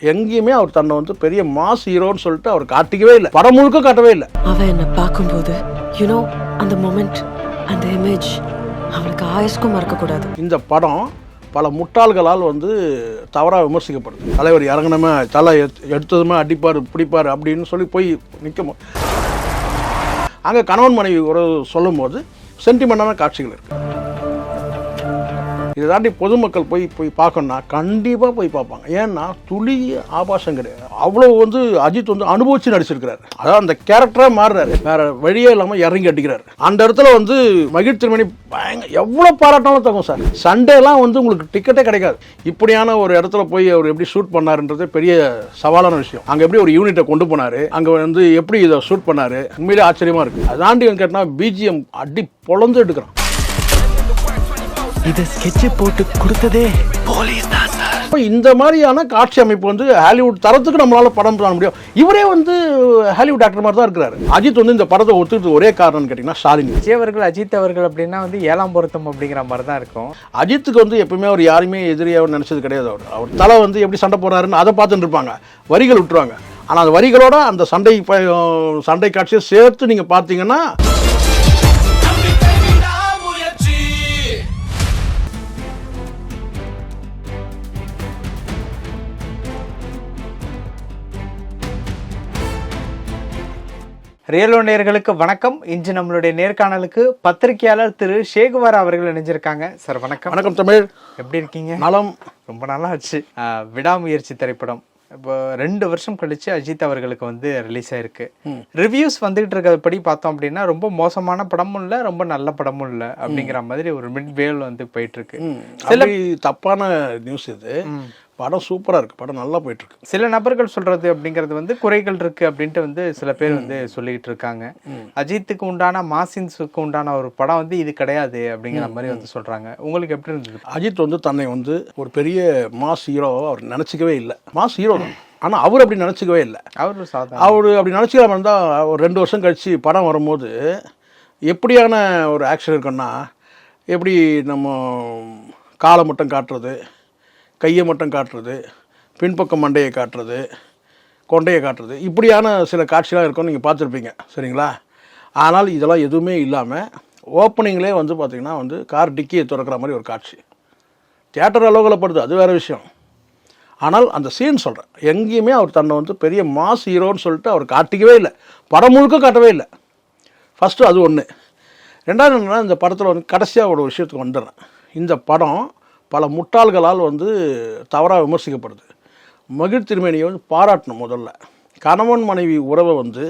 எங்கேயுமே அவர் தன்னை வந்து பெரிய மாஸ் ஹீரோன்னு சொல்லிட்டு அவர் காட்டிக்கவே இல்லை. படம் முழுக்க காட்டவே இல்லை. அவன் என்னை பார்க்கும்போது யூனோ அந்த மொமெண்ட் அந்த இமேஜ் அவனுக்கு ஆயுஷ்க்கும் மறக்கக்கூடாது. இந்த படம் பல முட்டாள்களால் வந்து தவறாக விமர்சிக்கப்படுது. தலைவர் இறங்கினமே தலை எடுத்- எடுத்ததுமே அடிப்பார் பிடிப்பார் அப்படின்னு சொல்லி போய் நிற்கும் அங்கே கணவன் மனைவி ஒரு சொல்லும்போது சென்டிமெண்டான காட்சிகள் இருக்கு. இதை தாண்டி பொதுமக்கள் போய் போய் பார்க்கணும்னா கண்டிப்பாக போய் பார்ப்பாங்க. ஏன்னா துளி ஆபாசம் கிடையாது. அவ்வளோ வந்து அஜித் வந்து அனுபவிச்சு நடிச்சிருக்கிறார். அதாவது அந்த கேரக்டராக மாறுறாரு. வேற வழியே இல்லாமல் இறங்கி அடிக்கிறார். அந்த இடத்துல வந்து மகிழ் திருமணி பயங்க எவ்வளோ பாராட்டாலும் தகும் சார். சண்டேலாம் வந்து உங்களுக்கு டிக்கெட்டே கிடைக்காது. இப்படியான ஒரு இடத்துல போய் அவர் எப்படி ஷூட் பண்ணாருன்றது பெரிய சவாலான விஷயம். அங்கே எப்படி ஒரு யூனிட்டை கொண்டு போனாரு? அங்கே வந்து எப்படி இதை ஷூட் பண்ணாரு? உண்மையிலே ஆச்சரியமா இருக்குது அதாண்டி கேட்டால் பிஜிஎம் அடி பொழந்து எடுக்கிறான். இத ஸ்கெட்ச் போட்டு கொடுத்ததே போலீஸ் தான் சார் இப்போ இந்த மாதிரியான காட்சி அமைப்பு வந்து ஹாலிவுட் தரத்துக்கு நம்மளால படம் பண்ண முடியும். இவரே வந்து ஹாலிவுட் ஆக்டர் மாதிரி தான் இருக்கிறாரு. அஜித் வந்து இந்த படத்தை ஒத்துக்கிட்டு ஒரே காரணம்னு கேட்டிங்கன்னா ஸ்டாலின். விஜய் அவர்கள் அஜித் அவர்கள் அப்படின்னா வந்து ஏழாம் பொருத்தம் அப்படிங்கிற மாதிரி தான் இருக்கும். அஜித்துக்கு வந்து எப்பவுமே அவர் யாருமே எதிரியாக நினச்சது கிடையாது அவர். அவர் தலை வந்து எப்படி சண்டை போடுறாருன்னு அதை பார்த்துட்டு இருப்பாங்க. வரிகள் விட்டுருவாங்க. ஆனால் அந்த வரிகளோட அந்த சண்டை ப- சண்டை காட்சியை சேர்த்து நீங்கள் பார்த்தீங்கன்னா ரியலோ நேயர்களுக்கு வணக்கம். இன்று நம்மளுடைய நேர்காணலுக்கு பத்திரிகையாளர் திரு ஷேகுவார் அவர்கள் இணைஞ்சிருக்காங்க. சார் வணக்கம். வணக்கம் தமிழ். எப்படி இருக்கீங்க? நலம். ரொம்ப நாளா ஆச்சு விடாமுயற்சி திரைப்படம். இப்போ ரெண்டு வருஷம் கழிச்சு அஜித் அவர்களுக்கு வந்து ரிலீஸ் ஆயிருக்கு. ரிவ்யூஸ் வந்துகிட்டு இருக்கிறபடி பார்த்தோம் அப்படின்னா ரொம்ப மோசமான படமும் இல்லை ரொம்ப நல்ல படமும் இல்லை அப்படிங்கிற மாதிரி ஒரு மிட் வேல் வந்து போயிட்டு இருக்கு. அப்படி தப்பான நியூஸ் இது. படம் சூப்பராக இருக்குது படம் நல்லா போயிட்டு இருக்கு சில நபர்கள் சொல்றது அப்படிங்கிறது வந்து குறைகள் இருக்கு அப்படின்ட்டு வந்து சில பேர் வந்து சொல்லிட்டு இருக்காங்க. அஜித்துக்கு உண்டான மாசின்ஸுக்கு உண்டான ஒரு படம் வந்து இது கிடையாது அப்படிங்கிற மாதிரி வந்து சொல்றாங்க. உங்களுக்கு எப்படி இருந்தது? அஜித் வந்து தன்னை வந்து ஒரு பெரிய மாஸ் ஹீரோ அவர் நினச்சிக்கவே இல்லை. மாஸ் ஹீரோ தான். ஆனால் அவர் அப்படி நினச்சிக்கவே இல்லை. அவர் அவர் அப்படி நினச்சிக்காம இருந்தால் ஒரு ரெண்டு வருஷம் கழித்து படம் வரும்போது எப்படியான ஒரு ஆக்ஷன் இருக்குன்னா எப்படி நம்ம காலை மட்டும் காட்டுறது கையை மட்டும் காட்டுறது பின்பக்கம் மண்டையை காட்டுறது கொண்டையை காட்டுறது. இப்படியான சில காட்சிகளாக இருக்கும் நீங்கள் பார்த்துருப்பீங்க. சரிங்களா? ஆனால் இதெல்லாம் எதுவுமே இல்லாமல் ஓப்பனிங்லேயே வந்து பார்த்திங்கன்னா வந்து கார் டிக்கியை திறக்கிற மாதிரி ஒரு காட்சி. தியேட்டர் அலோகலப்படுது அது வேறு விஷயம். ஆனால் அந்த சீன் சொல்கிறேன் எங்கேயுமே அவர் தன்னை வந்து பெரிய மாஸ் ஹீரோன்னு சொல்லிட்டு அவர் காட்டிக்கவே இல்லை. படம் முழுக்க காட்டவே இல்லை. ஃபஸ்ட்டு அது ஒன்று ரெண்டாவது என்னன்னா இந்த படத்தில் வந்து கடைசியாக ஒரு விஷயத்துக்கு வந்துடுறேன். இந்த படம் பல முட்டாள்களால் வந்து தவறாக விமர்சிக்கப்படுது. மகிழ் திருமேனியை வந்து பாராட்டணும் முதல்ல. கணவன் மனைவி உறவை வந்து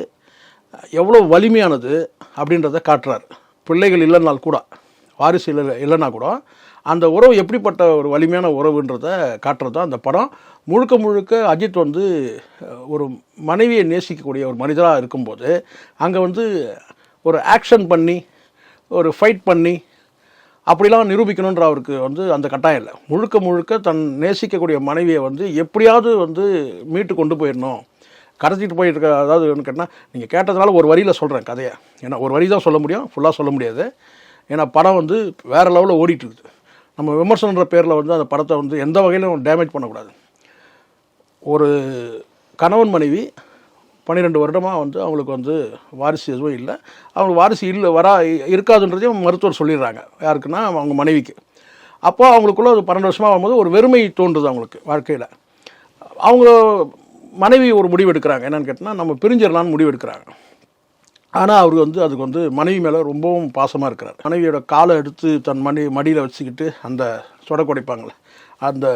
எவ்வளோ வலிமையானது அப்படின்றத காட்டுறார். பிள்ளைகள் இல்லைனால் கூட வாரிசு இல்லை இல்லைன்னா கூட அந்த உறவு எப்படிப்பட்ட ஒரு வலிமையான உறவுன்றத காட்டுறது தான் அந்த படம். முழுக்க முழுக்க அஜித் வந்து ஒரு மனைவியை நேசிக்கக்கூடிய ஒரு மனிதராக இருக்கும்போது அங்கே வந்து ஒரு ஆக்ஷன் பண்ணி ஒரு ஃபைட் பண்ணி அப்படிலாம் நிரூபிக்கணுன்ற அவருக்கு வந்து அந்த கட்டாயம் இல்லை. முழுக்க முழுக்க தன் நேசிக்கக்கூடிய மனைவியை வந்து எப்படியாவது வந்து மீட்டு கொண்டு போயிடணும். கடத்திட்டு இருக்க அதாவது என்ன கேட்டால் நீங்கள் கேட்டதுனால ஒரு வரியில் சொல்கிறேன் கதையை. ஏன்னா ஒரு வரி தான் சொல்ல முடியும் ஃபுல்லாக சொல்ல முடியாது. ஏன்னா படம் வந்து வேறு லெவலில் ஓடிட்டு இருக்குது. நம்ம விமர்சனன்ற பேரில் வந்து அந்த படத்தை வந்து எந்த வகையிலும் டேமேஜ் பண்ணக்கூடாது. ஒரு கணவன் மனைவி பன்னிரெண்டு வருடமாக வந்து அவங்களுக்கு வந்து வாரிசு எதுவும் இல்லை. அவங்களுக்கு வாரிசு இல்லை வரா இருக்காதுன்றதையும் மருத்துவர் சொல்லிடுறாங்க. யாருக்குன்னா அவங்க மனைவிக்கு. அப்போ அவங்களுக்குள்ள ஒரு பன்னெண்டு வருஷமாக வரும்போது ஒரு வெறுமை தோன்றுது அவங்களுக்கு வாழ்க்கையில். அவங்க மனைவி ஒரு முடிவு எடுக்கிறாங்க. என்னென்னு கேட்டால் நம்ம பிரிஞ்சிடலான்னு முடிவு எடுக்கிறாங்க. ஆனால் அவர் வந்து அதுக்கு வந்து மனைவி மேலே ரொம்பவும் பாசமாக இருக்கிறார். மனைவியோட காலை எடுத்து தன் மணி மடியில் வச்சுக்கிட்டு அந்த சொடை குடைப்பாங்களே அந்த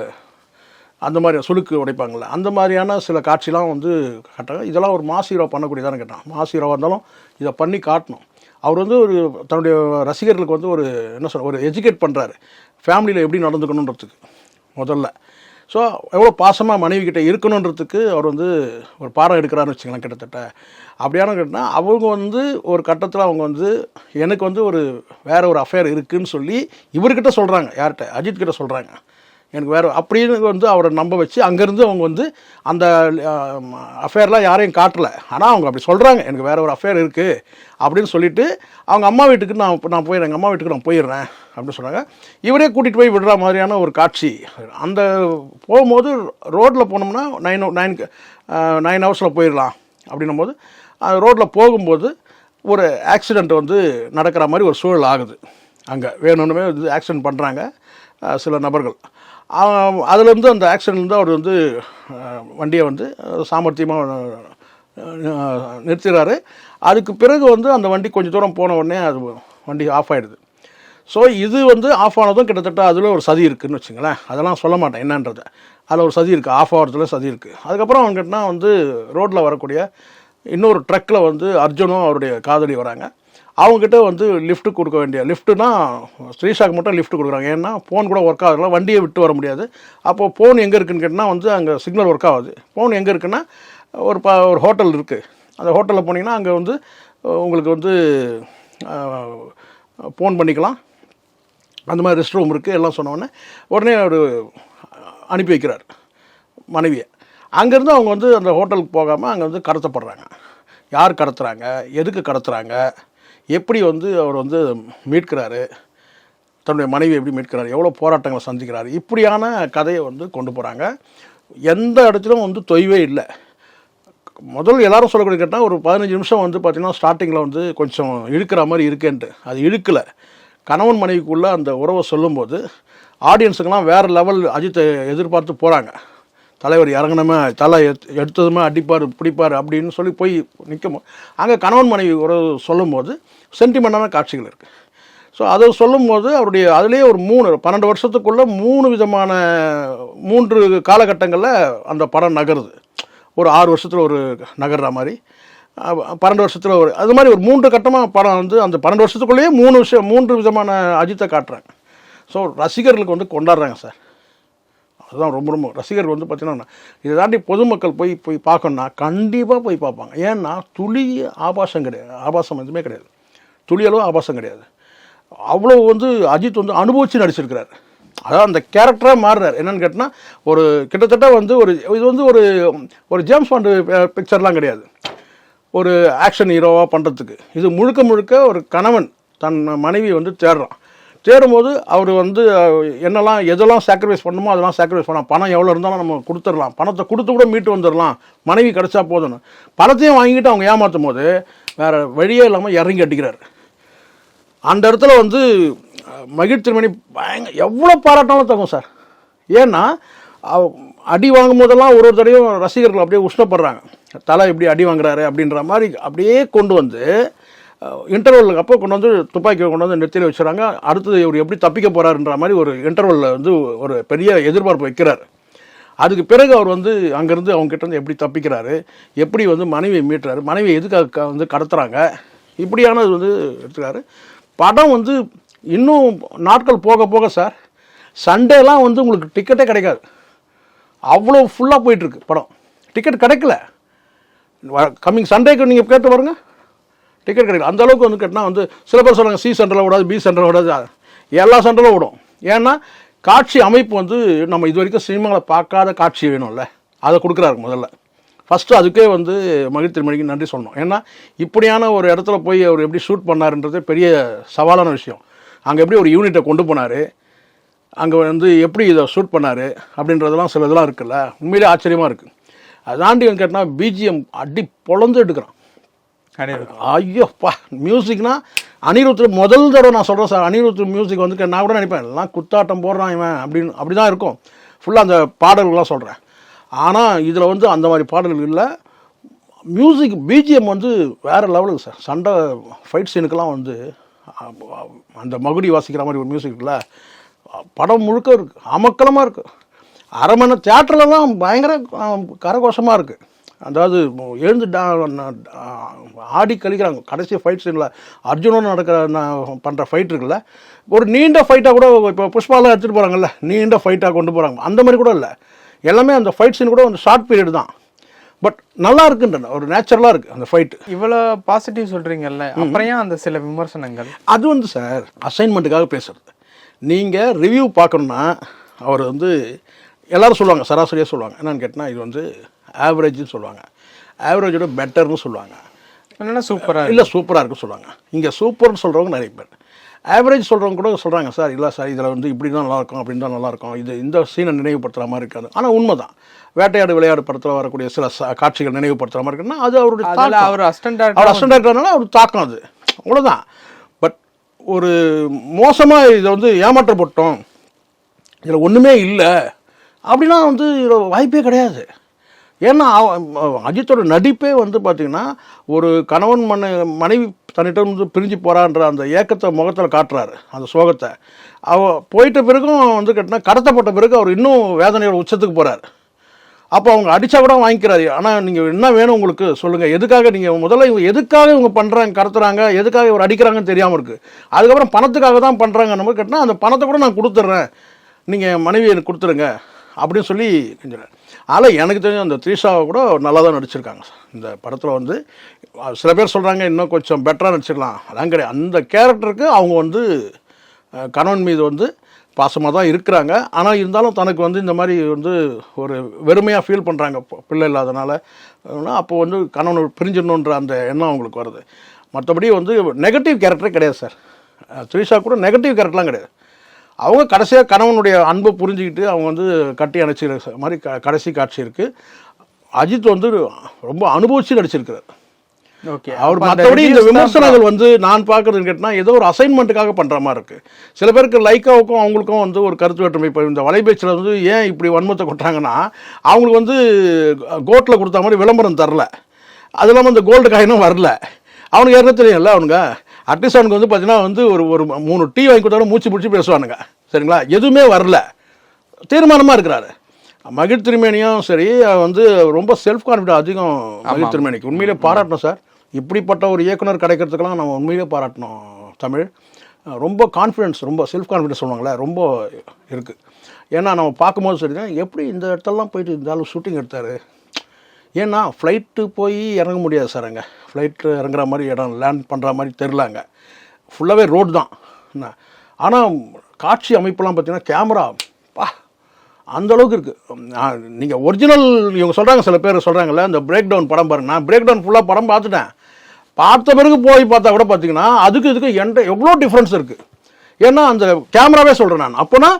அந்த மாதிரி சுளுக்கு உடைப்பாங்கள்ல அந்த மாதிரியான சில காட்சிலாம் வந்து காட்டாங்க இதெல்லாம் ஒரு மாஸ் ஹீரோ பண்ணக்கூடியதானு கேட்டான். மாஸ் ஹீரோவாக இருந்தாலும் இதை பண்ணி காட்டணும். அவர் வந்து ஒரு தன்னுடைய ரசிகர்களுக்கு வந்து ஒரு என்ன சொல்ல ஒரு எஜுகேட் பண்ணுறாரு ஃபேமிலியில் எப்படி நடந்துக்கணுன்றதுக்கு முதல்ல. ஸோ எவ்வளோ பாசமாக மனைவி கிட்டே இருக்கணுன்றதுக்கு அவர் வந்து ஒரு பாடம் எடுக்கிறாருன்னு வச்சுக்கலாம் கிட்டத்தட்ட. அப்படியான கேட்டால் அவங்க வந்து ஒரு கட்டத்தில் அவங்க வந்து எனக்கு வந்து ஒரு வேற ஒரு அஃபேர் இருக்குதுன்னு சொல்லி இவர்கிட்ட சொல்கிறாங்க யார்கிட்ட? அஜித் கிட்ட சொல்கிறாங்க எனக்கு வேறு அப்படின்னு வந்து அவரை நம்ப வச்சு அங்கேருந்து அவங்க வந்து அந்த அஃபேர்லாம் யாரையும் காட்டலை. ஆனால் அவங்க அப்படி சொல்கிறாங்க எனக்கு வேறு ஒரு அஃபேர் இருக்குது அப்படின்னு சொல்லிட்டு அவங்க அம்மா வீட்டுக்கு நான் நான் போயிடுறேன் எங்கள் அம்மா வீட்டுக்கு நான் போயிடுறேன் அப்படின்னு சொன்னாங்க. இவரே கூட்டிகிட்டு போய் விடுற மாதிரியான ஒரு காட்சி. அந்த போகும்போது ரோட்டில் போனோம்னா நைன் நைன் நைன் ஹவர்ஸில் போயிடலாம் அப்படின்னும் போது ரோட்டில் போகும்போது ஒரு ஆக்சிடெண்ட் வந்து நடக்கிற மாதிரி ஒரு சூழல் ஆகுது. அங்கே வேணும்னுமே வந்து ஆக்சிடென்ட் பண்ணுறாங்க சில நபர்கள். அதுலேருந்து அந்த ஆக்சிடென்ட்லேருந்து அவர் வந்து வண்டியை வந்து சாமர்த்தியமாக நிறுத்திடுறாரு. அதுக்கு பிறகு வந்து அந்த வண்டி கொஞ்சம் தூரம் போன உடனே அது வண்டி ஆஃப் ஆகிடுது ஸோ இது வந்து ஆஃப் ஆனதும் கிட்டத்தட்ட அதில் ஒரு சதி இருக்குன்னு வச்சுங்களேன். அதெல்லாம் சொல்ல மாட்டேன் என்னன்றது. அதில் ஒரு சதி இருக்குது ஆஃப் ஆகிறதுல சதி இருக்குது அதுக்கப்புறம் அவங்ககிட்டனா வந்து ரோட்டில் வரக்கூடிய இன்னொரு ட்ரக்கில் வந்து அர்ஜுனும் அவருடைய காதலி வராங்க. அவங்ககிட்ட வந்து லிஃப்ட்டு கொடுக்க வேண்டிய லிஃப்ட்டுனா ஸ்ரீஷாக்கு மட்டும் லிஃப்ட் கொடுக்குறாங்க. ஏன்னா ஃபோன் கூட ஒர்க் ஆகுதுல வண்டியை விட்டு வர முடியாது. அப்போது ஃபோன் எங்கே இருக்குன்னு கேட்டால் வந்து அங்கே சிக்னல் ஒர்க் ஆகுது. ஃபோன் எங்கே இருக்குன்னா ஒரு ப ஒரு ஹோட்டல் இருக்குது அந்த ஹோட்டலில் போனீங்கன்னா அங்கே வந்து உங்களுக்கு வந்து ஃபோன் பண்ணிக்கலாம். அந்த மாதிரி ரெஸ்ட் ரூம் இருக்குது எல்லாம் சொன்னோடனே உடனே அவர் அனுப்பி வைக்கிறார் மனைவியை. அங்கேருந்து அவங்க வந்து அந்த ஹோட்டலுக்கு போகாமல் அங்கே வந்து கடத்தப்படுறாங்க. யார் கடத்துகிறாங்க எதுக்கு கடத்துறாங்க? எப்படி வந்து அவர் வந்து மீட்கிறாரு? தன்னுடைய மனைவி எப்படி மீட்கிறாரு? எவ்வளோ போராட்டங்களை சந்திக்கிறாரு? இப்படியான கதையை வந்து கொண்டு போகிறாங்க எந்த இடத்துலையும் வந்து தொய்வே இல்லை. முதல் எல்லாரும் சொல்லக்கூடிய கேட்டால் ஒரு பதினஞ்சு நிமிஷம் வந்து பார்த்திங்கன்னா ஸ்டார்டிங்கில் வந்து கொஞ்சம் இழுக்கிற மாதிரி இருக்கேன்ட்டு. அது இழுக்கலை. கணவன் மனைவிக்குள்ளே அந்த உறவை சொல்லும்போது ஆடியன்ஸுக்கெல்லாம் வேறு லெவல் அஜித்தை எதிர்பார்த்து போகிறாங்க தலைவர் இறங்கணுமே தலை எத்- எடுத்ததுமே அடிப்பார் பிடிப்பார் அப்படின்னு சொல்லி போய் நிற்கும் அங்கே கணவன் மனைவி உறவு சொல்லும்போது சென்டிமெண்டான காட்சிகள் இருக்குது ஸோ அதை சொல்லும்போது அவருடைய அதுலேயே ஒரு மூணு பன்னெண்டு வருஷத்துக்குள்ளே மூணு விதமான மூன்று காலகட்டங்களில் அந்த படம் நகருது. ஒரு ஆறு வருஷத்தில் ஒரு நகர்ற மாதிரி பன்னெண்டு வருஷத்தில் ஒரு அது மாதிரி ஒரு மூன்று கட்டமாக படம் வந்து அந்த பன்னெண்டு வருஷத்துக்குள்ளேயே மூணு விஷயம் மூன்று விதமான அஜித்தை காட்டுறாங்க. ஸோ ரசிகர்களுக்கு வந்து கொண்டாடுறாங்க சார். அதுதான் ரொம்ப ரொம்ப ரசிகர்கள் வந்து பார்த்தீங்கன்னா இதை தாண்டி பொதுமக்கள் போய் போய் பார்க்கணுன்னா கண்டிப்பாக போய் பார்ப்பாங்க. ஏன்னா துளி ஆபாசம் கிடையாது. ஆபாசம் எதுவுமே கிடையாது. துளியளவு ஆபாசம் கிடையாது. அவ்வளோ வந்து அஜித் வந்து அனுபவித்து நடிச்சிருக்கிறார். அதாவது அந்த கேரக்டராக மாறுறார். என்னென்னு கேட்டால் ஒரு கிட்டத்தட்ட வந்து ஒரு இது வந்து ஒரு ஒரு ஜேம்ஸ் பாண்டு பிக்சர்லாம் கிடையாது. ஒரு ஆக்ஷன் ஹீரோவாக பண்ணுறதுக்கு இது முழுக்க முழுக்க ஒரு கணவன் தன் மனைவி வந்து தேடுறான். தேடும்போது அவர் வந்து என்னெல்லாம் எதெல்லாம் சாக்ரிஃபைஸ் பண்ணுமோ அதெல்லாம் சாக்ரிஃபைஸ் பண்ணலாம். பணம் எவ்வளோ இருந்தாலும் நம்ம கொடுத்துடலாம். பணத்தை கொடுத்து கூட மீட்டு வந்துடலாம். மனைவி கிடச்சா போதும்னு. பணத்தையும் வாங்கிட்டு அவங்க ஏமாற்றும் போது வேறு வழியே இல்லாமல் இறங்கி அடிக்கிறார் அந்த இடத்துல வந்து அஹ், மகிழ் திருமணி பயங்க எவ்வளோ பாராட்டாலும் தகும் சார். ஏன்னா அவ- அடி வாங்கும் போதெல்லாம் ஒரு ஒரு தடையும் ரசிகர்கள் அப்படியே உஷ்ணப்படுறாங்க. தலை இப்படி அடி வாங்குறாரு அப்படின்ற மாதிரி அப்படியே கொண்டு வந்து இன்டர்வல் அப்போ கொண்டு வந்து துப்பாக்கியை கொண்டு வந்து நெத்தியில் வச்சுறாங்க. அடுத்தது இவர் எப்படி தப்பிக்க போகிறாருன்ற மாதிரி ஒரு இன்டர்வலில் வந்து ஒரு பெரிய எதிர்பார்ப்பு வைக்கிறார். அதுக்கு பிறகு அவர் வந்து அங்கேருந்து அவங்க கிட்ட எப்படி தப்பிக்கிறாரு எப்படி வந்து மனைவியை மீட்டுறாரு மனைவியை எதுக்காக வந்து கடத்துறாங்க இப்படியானது வந்து எடுத்துக்கிறாரு. படம் வந்து இன்னும் நாட்கள் போக போக சார் சண்டேலாம் வந்து உங்களுக்கு டிக்கெட்டே கிடைக்காது. அவ்வளோ ஃபுல்லாக போயிட்டுருக்கு படம். டிக்கெட் கிடைக்கல. கம்மிங் சண்டேக்கு நீங்கள் கேட்டு பாருங்கள் டிக்கெட் கிடைக்கல. அந்த அளவுக்கு வந்து கேட்டால் வந்து சில பேர் சொல்கிறாங்க சி சென்டரில் விடாது பி சென்டரில் விடாது. எல்லா சென்டரில் விடும். ஏன்னா காட்சி அமைப்பு வந்து நம்ம இது வரைக்கும் சினிமாவில் பார்க்காத காட்சி வேணும்ல. அதை கொடுக்குறாரு முதல்ல. ஃபஸ்ட்டு அதுக்கே வந்து மகிழ் திருமணிக்கு நன்றி சொல்லணும். ஏன்னா இப்படியான ஒரு இடத்துல போய் அவர் எப்படி ஷூட் பண்ணாருன்றது பெரிய சவாலான விஷயம். அங்கே எப்படி ஒரு யூனிட்டை கொண்டு போனார்? அங்கே வந்து எப்படி இதை ஷூட் பண்ணார்? அப்படின்றதெல்லாம் சில இதெல்லாம் இருக்குல்ல. உண்மையிலே ஆச்சரியமாக இருக்குது அதாண்டி கேட்டால் பிஜிஎம் அடி பொழந்து எடுக்கிறான். ஐயோப்பா மியூசிக்னா அனிருத் முதல் தடவை நான் சொல்கிறேன் சார் அனிருத் மியூசிக் வந்து நான் கூட நினைப்பேன் எல்லாம் குத்தாட்டம் போடுறான் இவன் அப்படின்னு அப்படி தான் இருக்கும் ஃபுல்லாக அந்த பாடல்கள்லாம் சொல்கிறேன் ஆனால் இதில் வந்து அந்த மாதிரி பாடல்கள் இல்லை. மியூசிக் பிஜிஎம் வந்து வேறு லெவலுக்கு சார். சண்டை ஃபைட் சீனுக்கெல்லாம் வந்து அந்த மகுடி வாசிக்கிற மாதிரி ஒரு மியூசிக் இல்லை படம் முழுக்க இருக்குது அமக்கலமாக இருக்குது அரை மணி தேட்டர்லலாம் பயங்கர கரகோஷமாக இருக்குது அதாவது எழுந்து ஆடி கழிக்கிறாங்க. கடைசி ஃபைட் சீனில் அர்ஜுனன் நடக்கிற பண்ணுற ஃபைட் இருக்குல்ல ஒரு நீண்ட ஃபைட்டாக கூட இப்போ புஷ்பாலாம் எடுத்துகிட்டு போகிறாங்கல்ல நீண்ட ஃபைட்டாக கொண்டு போகிறாங்க அந்த மாதிரி கூட இல்லை. எல்லாமே அந்த ஃபைட் சீன் கூட ஒரு ஷார்ட் பீரியட் தான். பட் நல்லா இருக்குன்ற ஒரு நேச்சுரலாக இருக்குது அந்த ஃபைட்டு இவ்வளோ பாசிட்டிவ் சொல்றீங்கல்ல அப்புறம் ஏன் அந்த சில விமர்சனங்கள்? அது வந்து சார் அசைன்மெண்ட்டுக்காக பேசுறது. நீங்கள் ரிவ்யூ பார்க்கணுன்னா அவர் வந்து எல்லாரும் சொல்லுவாங்க சராசரியாக சொல்லுவாங்க. என்னன்னு கேட்டால் இது வந்து ஆவரேஜ்னு சொல்லுவாங்க. ஆவரேஜோட பெட்டர்னு சொல்லுவாங்க. என்னன்னா சூப்பரா இல்லை சூப்பராக இருக்குன்னு சொல்லுவாங்க. இங்கே சூப்பர்னு சொல்கிறவங்க நிறைய பேர். ஆவரேஜ் சொல்கிறவங்க கூட சொல்கிறாங்க சார் இல்லை சார் இதில் வந்து இப்படி தான் நல்லாயிருக்கும் அப்படி தான் நல்லாயிருக்கும். இது இந்த சீனை நினைவுபடுத்துகிற மாதிரி இருக்காது. ஆனால் உண்மை தான் வேட்டையாடு விளையாடு படத்தில் வரக்கூடிய சில காட்சிகள் நினைவுபடுத்துகிற மாதிரி இருக்குன்னா அது அவருடைய. அவர் அசிஸ்டன்ட் அவர் டேரக்டர்னால அவர் தாக்கம் அது. அவ்வளோதான் பட் ஒரு மோசமாக இதை வந்து ஏமாற்றப்பட்டோம் இதில் ஒன்றுமே இல்லை அப்படின்னா வந்து வாய்ப்பே கிடையாது. ஏன்னா அஜித்தோட நடிப்பே வந்து பார்த்திங்கன்னா ஒரு கணவன் மன மனைவி தன்னிட்ட வந்து பிரிஞ்சு போகிறான்ற அந்த ஏக்கத்தை முகத்தில் காட்டுறாரு அந்த சோகத்தை. அவ போயிட்ட பிறகும் வந்து கேட்டினா கடத்தப்பட்ட பிறகு அவர் இன்னும் வேதனையோட உச்சத்துக்கு போகிறார் அப்போ அவங்க அடித்தா கூட வாங்கிக்கிறாரு. ஆனால் நீங்கள் என்ன வேணும் உங்களுக்கு? சொல்லுங்கள் எதுக்காக நீங்கள் முதல்ல இவங்க எதுக்காக இவங்க பண்ணுறாங்க கடத்துறாங்க எதுக்காக இவர் அடிக்கிறாங்கன்னு தெரியாமல் இருக்குது அதுக்கப்புறம் பணத்துக்காக தான் பண்ணுறாங்க நம்ம கேட்டால் அந்த பணத்தை கூட நான் கொடுத்துட்றேன் நீங்கள் மனைவி எனக்கு கொடுத்துருங்க அப்படின்னு சொல்லி கொஞ்சம் ஆனால் எனக்கு தெரிஞ்ச அந்த த்ரீஷாவை கூட நல்லா தான் நடிச்சிருக்காங்க இந்த படத்தில் வந்து சில பேர் சொல்கிறாங்க இன்னும் கொஞ்சம் பெட்டராக நடிச்சிடலாம் அதான் கிடையாது. அந்த கேரக்டருக்கு அவங்க வந்து கணவன் மீது வந்து பாசமாக தான் இருக்கிறாங்க. ஆனால் இருந்தாலும் தனக்கு வந்து இந்த மாதிரி வந்து ஒரு வெறுமையாக ஃபீல் பண்ணுறாங்க பிள்ளை இல்லாதனால. அப்போ வந்து கணவன் பிரிஞ்சிடணுன்ற அந்த எண்ணம் அவங்களுக்கு வருது. மற்றபடி வந்து நெகட்டிவ் கேரக்டரே கிடையாது சார். த்ரீஷா கூட நெகட்டிவ் கேரக்டர்லாம் கிடையாது. அவங்க கடைசியாக கணவனுடைய அன்பை புரிஞ்சுக்கிட்டு அவங்க வந்து கட்டி அணைச்சிக்கிற மாதிரி க கடைசி காட்சி இருக்குது அஜித் வந்து ரொம்ப அனுபவிச்சு நடிச்சிருக்கிறார். ஓகே. அவர் மற்றபடி இந்த விமர்சனங்கள் வந்து நான் பார்க்குறதுன்னு கேட்டால் ஏதோ ஒரு அசைன்மெண்ட்டுக்காக பண்ணுற மாதிரி இருக்குது சில பேருக்கு லைக்காவுக்கும் அவங்களுக்கும் வந்து ஒரு கருத்து வேற்றுமை. இப்போ இந்த வலைபேச்சில் வந்து ஏன் இப்படி வன்மத்தை கொட்டாங்கன்னா அவங்களுக்கு வந்து கோட்டில் கொடுத்த மாதிரி விளம்பரம் தரல. அது இல்லாமல் இந்த கோல்டு காயினும் வரல. அவனுக்கு யாருக்கும் தெரியும்ல அவனுங்க அட்லீஸ்ட் அவனுக்கு வந்து பார்த்தீங்கன்னா வந்து ஒரு ஒரு மூணு டீ வாங்கி கொடுத்தாலும் மூச்சு பிடிச்சி பேசுவானுங்க. சரிங்களா? எதுவுமே வரல. தீர்மானமாக இருக்கிறாரு. மகிழ் திருமேனியும் சரி வந்து ரொம்ப செல்ஃப் கான்ஃபிடன்ட் அதிகம் மகிழ் திருமேனிக்கு. உண்மையிலே பாராட்டணும் சார். இப்படிப்பட்ட ஒரு இயக்குனர் கிடைக்கிறதுக்கெல்லாம் நம்ம உண்மையிலே பாராட்டணும் தமிழ். ரொம்ப கான்ஃபிடன்ஸ் ரொம்ப செல்ஃப் கான்ஃபிடன்ஸ் சொல்லுவாங்களே ரொம்ப இருக்குது ஏன்னா நம்ம பார்க்கும்போது சரி தான். எப்படி இந்த இடத்தெல்லாம் போயிட்டு இருந்தாலும் ஷூட்டிங் எடுத்தார்? ஏன்னா ஃப்ளைட்டு போய் இறங்க முடியாது சார் அங்கே. ஃப்ளைட்டு இறங்குற மாதிரி இடம் லேண்ட் பண்ணுற மாதிரி தெரிலாங்க ஃபுல்லாகவே ரோடு தான். என்ன? ஆனால் காட்சி அமைப்பெல்லாம் பார்த்தீங்கன்னா கேமரா பா அந்த அளவுக்கு இருக்குது நீங்கள் ஒரிஜினல் இவங்க சொல்கிறாங்க சில பேர் சொல்கிறாங்கல்ல இந்த பிரேக் டவுன் படம் பாருங்க. நான் பிரேக் டவுன் ஃபுல்லாக படம் பார்த்துட்டேன். பார்த்த பிறகு போய் பார்த்தா கூட பார்த்தீங்கன்னா அதுக்கு இதுக்கு எண்ட எவ்வளோ டிஃப்ரென்ஸ் இருக்குது ஏன்னா அந்த கேமராவே சொல்கிறேன் நான். அப்போனா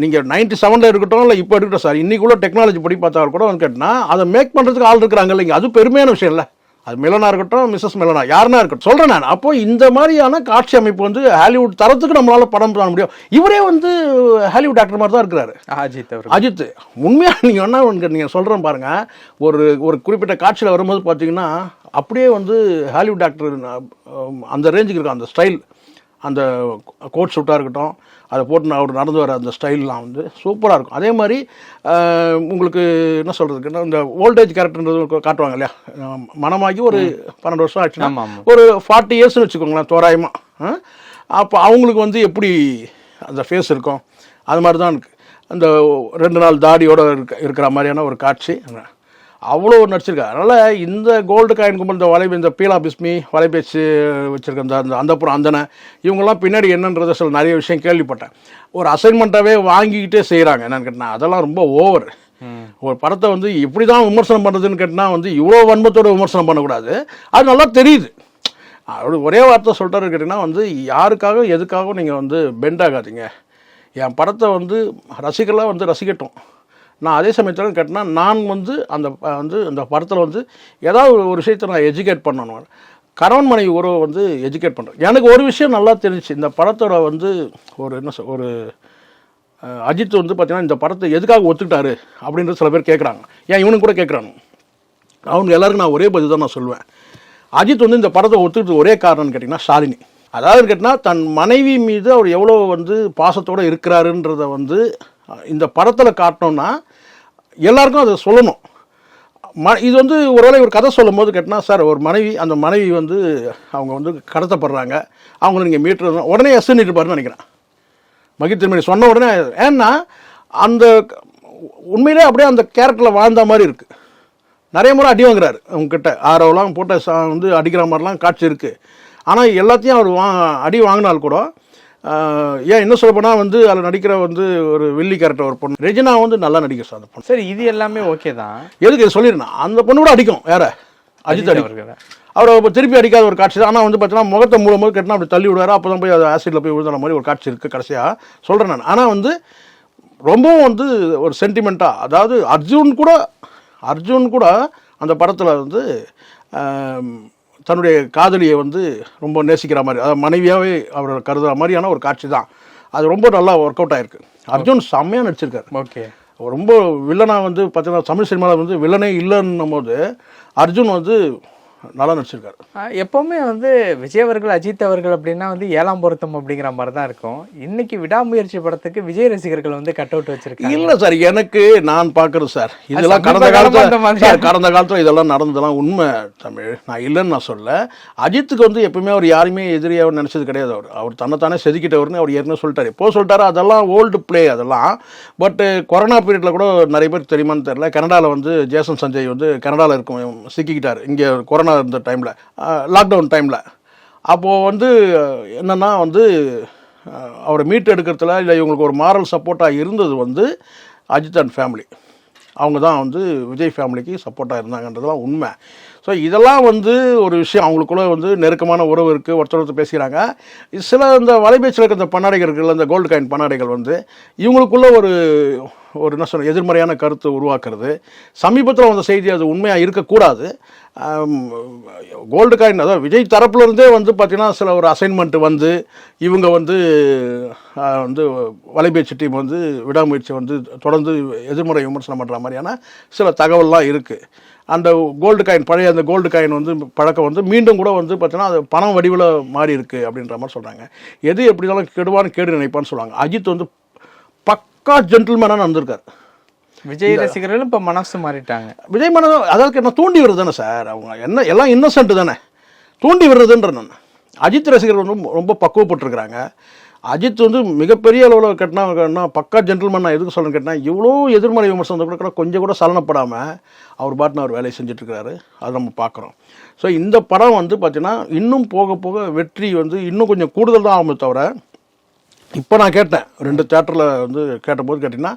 நீங்கள் நைன்டி செவனில் இருக்கட்டும் இல்லை இப்போ இருக்கட்டும் சார் இன்னைக்கு உள்ள டெக்னாலஜி படி பார்த்தா கூட வந்து கேட்டினா அதை மேக் பண்ணுறதுக்கு ஆள் இருக்கிறாங்க இல்லைங்க. அது பெருமையான விஷயம் இல்லை. அது மிலனா இருக்கட்டும் மிஸ்ஸஸ் மிலனா யாருனா இருக்கட்டும். சொல்கிறேன் நான். அப்போ இந்த மாதிரியான காட்சி அமைப்பு வந்து ஹாலிவுட் தரத்துக்கு நம்மளால படம் பண்ண முடியும். இவரே வந்து ஹாலிவுட் ஆக்டர் மாதிரி தான் இருக்கிறாரு. அஜித் அவர் அஜித். உண்மையாக நீங்கள் என்ன ஒன்று நீங்கள் சொல்கிறேன் பாருங்க. ஒரு ஒரு குறிப்பிட்ட காட்சியில் வரும்போது பார்த்தீங்கன்னா அப்படியே வந்து ஹாலிவுட் ஆக்டர் அந்த ரேஞ்சுக்கு இருக்கும் அந்த ஸ்டைல் அந்த கோட் சூட்டாக இருக்கட்டும் அதை போட்டு நான் அவர் நடந்து வர அந்த ஸ்டைல்லாம் வந்து சூப்பராக இருக்கும். அதே மாதிரி உங்களுக்கு என்ன சொல்கிறதுக்குன்னா இந்த ஓல்டேஜ் கேரக்டர்ன்றது காட்டுவாங்க இல்லையா? மனமாகி ஒரு பன்னெண்டு வருஷம் ஆச்சுன்னா. ஒரு ஃபார்ட்டி இயர்ஸ்னு வச்சுக்கோங்களேன் தோராயமாக அப்போ அவங்களுக்கு வந்து எப்படி அந்த ஃபேஸ் இருக்கும்? அது மாதிரி தான் இருக்குது அந்த ரெண்டு நாள் தாடியோட இருக்க இருக்கிற மாதிரியான ஒரு காட்சி. அவ்வளோ நடிச்சிருக்கா அதனால் இந்த கோல்டு காயின் கும்பல் இந்த வலை இந்த பீலா பிஸ்மி வலைபேச்சு வச்சுருக்க இந்த அந்த அந்தப்புறம் அந்தனை இவங்கெல்லாம் பின்னாடி என்னன்றதை சில நிறைய விஷயம் கேள்விப்பட்டேன். ஒரு அசைன்மெண்ட்டாகவே வாங்கிக்கிட்டே செய்கிறாங்க என்னன்னு கேட்டால் அதெல்லாம் ரொம்ப ஓவர் ஒரு படத்தை வந்து இப்படி தான் விமர்சனம் பண்ணுறதுன்னு கேட்டால் வந்து இவ்வளோ வன்மத்தோட விமர்சனம் பண்ணக்கூடாது. அது நல்லா தெரியுது. அவர் ஒரே வார்த்தை சொல்லிட்டாரு கேட்டிங்கன்னா வந்து யாருக்காக எதுக்காகவும் நீங்கள் வந்து பெண்ட் ஆகாதீங்க. என் படத்தை வந்து ரசிகர்களாக வந்து ரசிக்கட்டும். நான் அதே சமயத்தில் கேட்டினா நான் வந்து அந்த ப- வந்து அந்த படத்தில் வந்து ஏதாவது ஒரு- விஷயத்தை நான் எஜுகேட் பண்ணணும். கணவன் மனைவி உறவை வந்து எஜுகேட் பண்ணுறேன் எனக்கு ஒரு விஷயம் நல்லா தெரிஞ்சுச்சு. இந்த படத்தோட வந்து ஒரு என்ன சொல் ஒரு அஜித் வந்து பார்த்தீங்கன்னா இந்த படத்தை எதுக்காக ஒத்துக்கிட்டாரு அப்படின்றது சில பேர் கேட்குறாங்க ஏன் இவனுக்கு கூட கேட்குறாங்க அவங்க எல்லாருக்கும் நான் ஒரே பதில் தான் நான் சொல்லுவேன். அஜித் வந்து இந்த படத்தை ஒத்துக்கிட்டு ஒரே காரணம்னு கேட்டிங்கன்னா ஷாலினி. அதாவது கேட்டிங்கன்னா தன் மனைவி மீது அவர் எவ்வளோ வந்து பாசத்தோடு இருக்கிறாருன்றத வந்து இந்த படத்தில் காட்டணும்னா எல்லாருக்கும் அதை சொல்லணும். ம இது வந்து ஒருவேளை ஒரு கதை சொல்லும் போது கேட்டினா சார் ஒரு மனைவி அந்த மனைவி வந்து அவங்க வந்து கடத்தப்படுறாங்க. அவங்கள நீங்கள் மீட்டர் உடனே எஸ் இருப்பாருன்னு நினைக்கிறேன். மகிழ் திருமணி சொன்ன உடனே ஏன்னா அந்த உண்மையிலே அப்படியே அந்த கேரக்டரில் வாழ்ந்த மாதிரி இருக்குது நிறைய முறை அடி வாங்குறாரு அவங்கக்கிட்ட ஆரோலாம் போட்ட சா வந்து அடிக்கிற மாதிரிலாம் காட்சி இருக்குது ஆனால் எல்லாத்தையும் அவர் வா அடி வாங்கினால் கூட ஏன் என்ன சொல்ல போனால் வந்து அதில் நடிக்கிற வந்து ஒரு வில்லி கேரக்டர் ஒரு பொண்ணு. ரெஜினா வந்து நல்லா நடிக்கும் சார் அந்த பொண்ணு. சரி இது எல்லாமே ஓகே தான். எதுக்கு இதை சொல்லிடுறேன் அந்த பொண்ணு கூட அடிக்கும் வேற. அஜித் அடிக்கும். அவரை இப்போ திருப்பி அடிக்காத ஒரு காட்சி தான். ஆனால் வந்து பார்த்தீங்கன்னா முகத்தை மூலம் போது கட்டினா அப்படி தள்ளி விடுவாரு. அப்போ தான் போய் அது ஆசிடில் போய் விழுதுற மாதிரி ஒரு காட்சி இருக்குது கடைசியாக சொல்கிறேன் நான். ஆனால் வந்து ரொம்பவும் வந்து ஒரு சென்டிமெண்ட்டாக அதாவது அர்ஜுன் கூட அர்ஜுன் கூட அந்த படத்தில் வந்து தன்னுடைய காதலியை வந்து ரொம்ப நேசிக்கிற மாதிரி அதாவது மனைவியாகவே அவரை கருதுகிற மாதிரியான ஒரு காட்சி தான். அது ரொம்ப நல்லா ஒர்க் அவுட் ஆயிருக்கு. அர்ஜுன் செம்மையாக நடிச்சிருக்காரு. ஓகே. ரொம்ப வில்லனா வந்து பார்த்தீங்கன்னா தமிழ் சினிமாவில் வந்து வில்லனே இல்லைன்னும் போது அர்ஜுன் வந்து நல்லா நடிச்சிருக்காரு எப்பவுமே வந்து விஜய் அவர்கள் அஜித் அவர்கள் அப்படின்னா வந்து ஏழாம் பொருத்தம் அப்படிங்கிற மாதிரி தான் இருக்கும். இன்னைக்கு விடாமுயற்சி படத்துக்கு விஜய் ரசிகர்கள் வந்து கட் அவுட் வச்சிருக்காங்க. இல்ல சார் எனக்கு நான் பார்க்கறது சார். இதெல்லாம் கடந்த காலத்துல கடந்த காலத்துல இதெல்லாம் நடந்ததெல்லாம் உண்மை தமிழ். நான் இல்லைன்னு நான் சொல்ல அஜித்துக்கு வந்து எப்பவுமே அவர் யாருமே எதிரியாக நினைச்சது கிடையாது அவர். அவர் தன்னைத்தானே செதுக்கிட்டவர்னு அவர் ஏற்கனவே சொல்லிட்டாரு. இப்போ சொல்லிட்டாரு அதெல்லாம் ஓல்டு ப்ளே அதெல்லாம். பட்டு கொரோனா பீரியட்ல கூட நிறைய பேர் தெரியுமான்னு தெரியல. கனடாவில் வந்து ஜேசன் சஞ்சய் வந்து கனடாவில் இருக்கும் சிக்கிக்கிட்டார். இங்கே கொரோனா இருந்த டைமில் லாக்டவுன் டைமில் அப்போது வந்து என்னென்னா வந்து அவரை மீட் எடுக்கிறதுல இல்லை இவங்களுக்கு ஒரு மாரல் சப்போர்ட்டாக இருந்தது வந்து அஜித் அண்ட் ஃபேமிலி அவங்க தான் வந்து விஜய் ஃபேமிலிக்கு சப்போர்ட்டாக இருந்தாங்கன்றதுலாம் உண்மை. ஸோ இதெல்லாம் வந்து ஒரு விஷயம். அவங்களுக்குள்ள வந்து நெருக்கமான உறவு இருக்குது ஒருத்தர் ஒருத்தர் பேசுகிறாங்க சில இந்த வலைபேச்சில் இருக்க இந்த பண்ணாடைகள் இருக்குல்ல இந்த கோல்டு காயின் பண்ணாடைகள் வந்து இவங்களுக்குள்ள ஒரு ஒரு என்ன சொல்ற எதிர்மறையான கருத்து உருவாக்குறது. சமீபத்தில் வந்த செய்தி அது உண்மையாக இருக்கக்கூடாது. கோல்டு காயின் அதாவது விஜய் தரப்புலேருந்தே வந்து பார்த்தீங்கன்னா சில ஒரு அசைன்மெண்ட் வந்து இவங்க வந்து வந்து வலைபேச்சு டீம் வந்து விடாமுயற்சி வந்து தொடர்ந்து எதிர்மறை விமர்சனம் பண்ணுற மாதிரியான சில தகவல்லாம் இருக்குது அந்த கோல்டு காயின் பழைய அந்த கோல்டு காயின் வந்து பழக்கம் வந்து மீண்டும் கூட வந்து பார்த்தீங்கன்னா அது பணம் வடிவில் மாறி இருக்கு அப்படின்ற மாதிரி சொல்கிறாங்க எது எப்படி இருந்தாலும் கெடுவான்னு கேடு நினைப்பான்னு சொல்லுவாங்க அஜித் வந்து பக்கா ஜென்டில்மேனாக நடந்திருக்காரு. விஜய் ரசிகர்களும் இப்ப மனசு மாறிட்டாங்க. விஜய் மனம் அதாவது என்ன தூண்டி விடுறது தானே சார்? அவங்க என்ன எல்லாம் இன்னசென்ட் தானே. தூண்டி விடுறதுன்ற நான். அஜித் ரசிகர்கள் வந்து ரொம்ப பக்குவப்பட்டிருக்கிறாங்க. அஜித் வந்து மிகப்பெரிய அளவில் கட்டினா கட்டினா பக்கா ஜென்டில்மேன் நான் எதுக்கு சொல்கிறேன்னு கேட்டால் இவ்வளோ எதிர்மறை விமர்சனம் கூட கூட கொஞ்சம் கூட சலனப்படாமல் அவர் பாட்டுன்னு அவர் வேலையை செஞ்சுட்ருக்கிறாரு. அதை நம்ம பார்க்குறோம். ஸோ இந்த படம் வந்து பார்த்தீங்கன்னா இன்னும் போக போக வெற்றி வந்து இன்னும் கொஞ்சம் கூடுதல் தான் ஆகுமே தவிர இப்போ நான் கேட்டேன் ரெண்டு தேட்டரில் வந்து கேட்டபோது கேட்டிங்கன்னா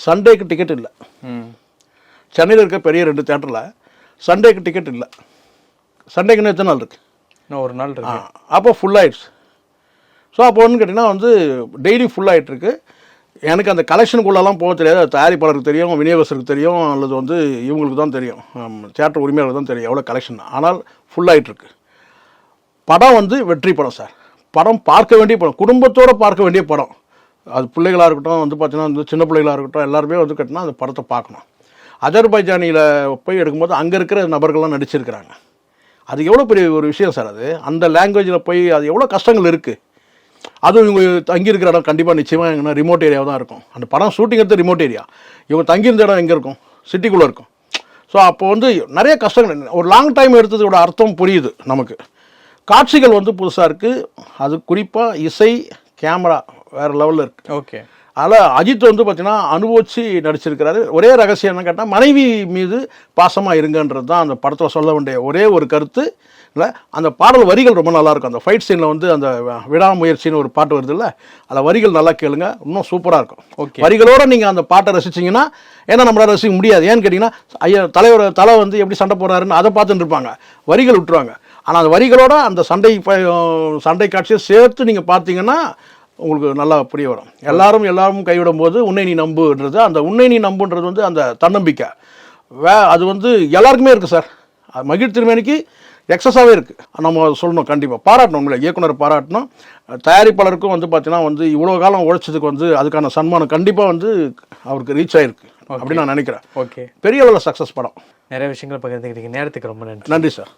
சண்டேக்கு டிக்கெட் இல்லை. ம். சென்னையில் இருக்க பெரிய ரெண்டு தேட்டரில் சண்டேக்கு டிக்கெட் இல்லை. சண்டேக்குன்னு எத்தனை நாள் இருக்குது இன்னும் ஒரு நாள் இருக்கு. அப்போ ஃபுல் ஆயிடுச்சு. ஸோ அப்போ வந்து கேட்டிங்கன்னா வந்து டெய்லி ஃபுல்லாகிட்டுருக்கு எனக்கு அந்த கலெக்ஷனுக்குள்ளெல்லாம் போக தெரியாது. அது தயாரிப்பாளருக்கு தெரியும் விநியோகஸ்தருக்கு தெரியும் அல்லது வந்து இவங்களுக்கு தான் தெரியும். தேட்டர் உரிமையாளருக்கு தான் தெரியும் எவ்வளோ கலெக்ஷன் ஆனால் ஃபுல்லாகிட்டுருக்கு படம் வந்து வெற்றி படம் சார் படம் பார்க்க வேண்டிய படம் குடும்பத்தோடு பார்க்க வேண்டிய படம். அது பிள்ளைகளாக இருக்கட்டும் வந்து பார்த்தீங்கன்னா வந்து சின்ன பிள்ளைகளாக இருக்கட்டும் எல்லாருமே வந்து கட்டினா அந்த படத்தை பார்க்கணும். அஜர்பைஜானியில் போய் எடுக்கும்போது அங்கே இருக்கிற நபர்கள்லாம் நடிச்சிருக்கிறாங்க. அது எவ்வளோ பெரிய ஒரு விஷயம் சார் அது. அந்த லாங்குவேஜில் போய் அது எவ்வளோ கஷ்டங்கள் இருக்குது அதுவும் இவங்க தங்கியிருக்கிற இடம் கண்டிப்பாக நிச்சயமாக எங்கன்னா ரிமோட் ஏரியாவாக தான் இருக்கும். அந்த படம் ஷூட்டிங் எடுத்து ரிமோட் ஏரியா இவங்க தங்கியிருந்த இடம் எங்கே இருக்கும்? சிட்டிக்குள்ளே இருக்கும். ஸோ அப்போ வந்து நிறைய கஷ்டங்கள். ஒரு லாங் டைம் எடுத்ததோட அர்த்தம் புரியுது நமக்கு. காட்சிகள் வந்து புதுசாக இருக்குது அது குறிப்பாக இசை கேமரா வேறு லெவலில் இருக்குது ஓகே. அதில் அஜித் வந்து பார்த்தீங்கன்னா அனுபவிச்சு நடிச்சிருக்கிறாரு. ஒரே ரகசியம் என்ன கேட்டால் மனைவி மீது பாசமாக இருங்கன்றது தான் அந்த படத்தில் சொல்ல வேண்டிய ஒரே ஒரு கருத்து. இல்லை அந்த பாடல் வரிகள் ரொம்ப நல்லா இருக்கும் அந்த ஃபைட் சீனில் வந்து அந்த விடாமுயற்சின்னு ஒரு பாட்டு வருது இல்லை அதில் வரிகள் நல்லா கேளுங்க இன்னும் சூப்பராக இருக்கும். Okay. வரிகளோட நீங்கள் அந்த பாட்டை ரசிச்சீங்கன்னா ஏன்னா நம்மளால ரசிக்க முடியாது. ஏன்னு கேட்டிங்கன்னா ஐயா தலைவர் தலை வந்து எப்படி சண்டை போடுறாருன்னு அதை பார்த்துட்டு இருப்பாங்க. வரிகள் விட்டுருவாங்க. ஆனால் அந்த வரிகளோட அந்த சண்டை ப- சண்டை காட்சியை சேர்த்து நீங்கள் பார்த்தீங்கன்னா உங்களுக்கு நல்லா புரிய வரும். எல்லாரும் எல்லாரும் கைவிடும் போது உன்னை நீ நம்புன்றது அந்த உன்னை நீ நம்புன்றது வந்து அந்த தன்னம்பிக்கை. வே அது வந்து எல்லாருக்குமே இருக்குது சார். மகிழ் திருமேனிக்கு எக்ஸஸாகவே இருக்குது நம்ம சொல்லணும் கண்டிப்பாக பாராட்டணும் உங்களை இயக்குனர் பாராட்டணும். தயாரிப்பாளருக்கும் வந்து பார்த்தீங்கன்னா வந்து இவ்வளோ காலம் உழைச்சதுக்கு வந்து அதுக்கான சன்மானம் கண்டிப்பாக வந்து அவருக்கு ரீச் ஆயிருக்கு. அப்படின்னு நான் நினைக்கிறேன். ஓகே. பெரிய அளவில் சக்ஸஸ் படம். நிறைய விஷயங்கள் பகிர்ந்துக்கிட்டீங்க. நேரத்துக்கு ரொம்ப நன்றி. நன்றி சார்